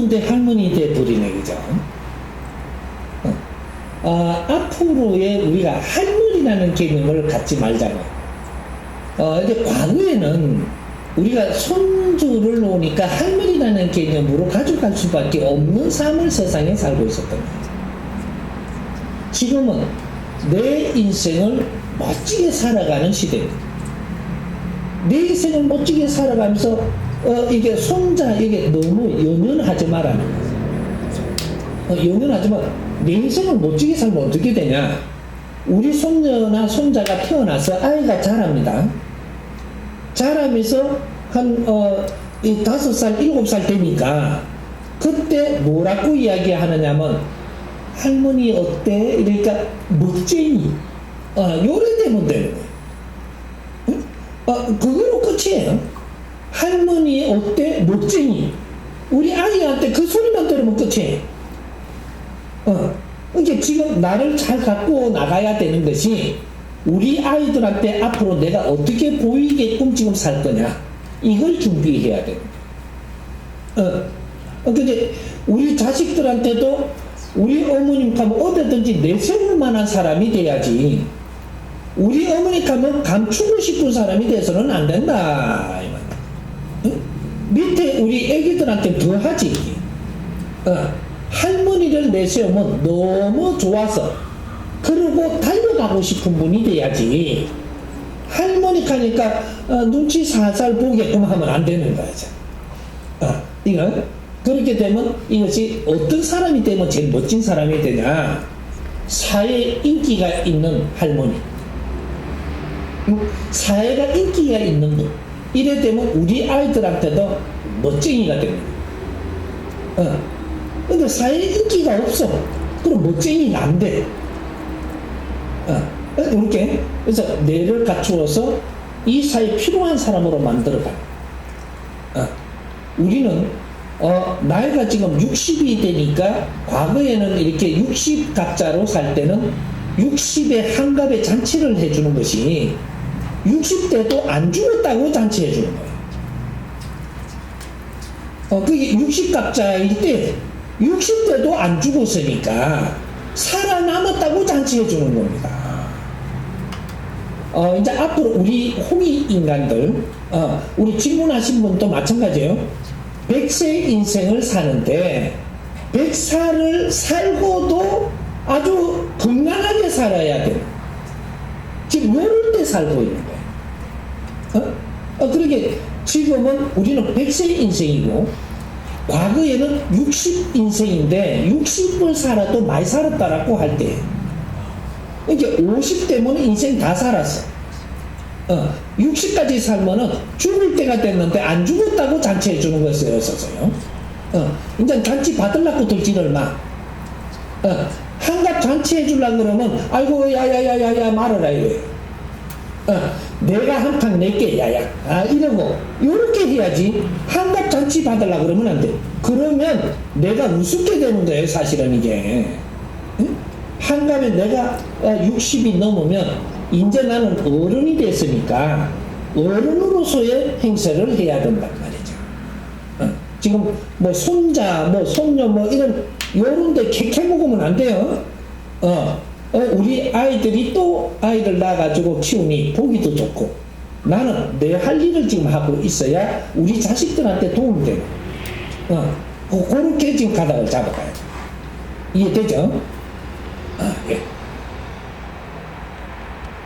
젊은데 할머니 돼 버리네 그죠? 어. 어, 앞으로의 우리가 할머니라는 개념을 갖지 말자고. 어, 근데 과거에는 우리가 손주를 놓으니까 할머니라는 개념으로 가져갈 수밖에 없는 삶을 세상에 살고 있었던 거예요. 지금은 내 인생을 멋지게 살아가는 시대입니다. 내 인생을 멋지게 살아가면서 어, 이게 손자 이게 너무 연연하지 거예요. 어, 연연하지만 내 인생을 멋지게 살면 어떻게 되냐? 우리 손녀나 손자가 태어나서 아이가 자랍니다. 자라면서 한, 어, 이 다섯 살, 일곱 살 되니까 그때 뭐라고 이야기하느냐면 할머니 어때? 이러니까 멋쟁이. 어, 요래 되면 되는 거예요. 응? 어, 그거로 끝이에요. 할머니 어때? 멋쟁이. 우리 아이한테 그 소리만 들으면 끝이에요. 어, 이게 지금 나를 잘 갖고 나가야 되는 것이 우리 아이들한테 앞으로 내가 어떻게 보이게끔 지금 살 거냐. 이걸 준비해야 돼. 어, 어, 근데 우리 자식들한테도 우리 어머님 가면 어디든지 내세울 만한 사람이 돼야지. 우리 어머니 가면 감추고 싶은 사람이 돼서는 안 된다. 밑에 우리 애기들한테 더 하지. 어, 할머니를 내세우면 너무 좋아서 그러고 달려가고 싶은 분이 돼야지. 할머니 가니까 어, 눈치 살살 보게끔 하면 안 되는 거야. 어, 이거 그렇게 되면 이것이 어떤 사람이 되면 제일 멋진 사람이 되냐? 사회에 인기가 있는 할머니. 음, 사회가 인기가 있는 분. 이래 되면 우리 아이들한테도 멋쟁이가 됩니다. 어. 근데 사회에 인기가 없어. 그럼 멋쟁이가 안 돼. 어. 이렇게. 그래서 뇌를 갖추어서 이 사회에 필요한 사람으로 만들어가. 어. 우리는 어, 나이가 지금 60이 되니까 과거에는 이렇게 60 각자로 살 때는 60의 한갑에 잔치를 해주는 것이 60대도 안 죽었다고 잔치해 주는 거예요. 어, 그게 60각자일 때 60대도 안 죽었으니까 살아남았다고 잔치해 주는 겁니다. 어, 이제 앞으로 우리 호기 인간들, 어, 우리 질문하신 분도 마찬가지예요. 100세 인생을 사는데 100살을 살고도 아주 건강하게 살아야 돼. 지금 요럴 때 살고 있는 거예요. 어? 어, 그러게 지금은 우리는 100세 인생이고 과거에는 60 인생인데 60을 살아도 많이 살았다라고 할 때. 이게 50대면 인생 다 살았어. 어, 60까지 살면은 죽을 때가 됐는데 안 죽었다고 잔치해 주는 것이었어요. 어, 이제 잔치 받으려고 들지를 마. 어, 한갑 잔치해 주려 그러면 아이고 야야야야야 말아라 이래. 어, 내가 한탕 낼게 야야. 아 이러고 요렇게 해야지. 한갑 잔치 받으려 그러면 안 돼. 그러면 내가 우습게 되는 거예요 사실은 이게. 응? 한갑에 내가 60이 넘으면 이제 나는 어른이 됐으니까 어른으로서의 행세를 해야 된단 말이죠. 어, 지금 뭐 손자, 뭐 손녀, 뭐 이런 요런데 캐캐 먹으면 안 돼요. 어, 어, 우리 아이들이 또 아이를 낳아가지고 키우니 보기도 좋고 나는 내 할 일을 지금 하고 있어야 우리 자식들한테 도움이 되고 어, 그- 그렇게 지금 가닥을 잡아가야 돼. 이해되죠? 아, 예.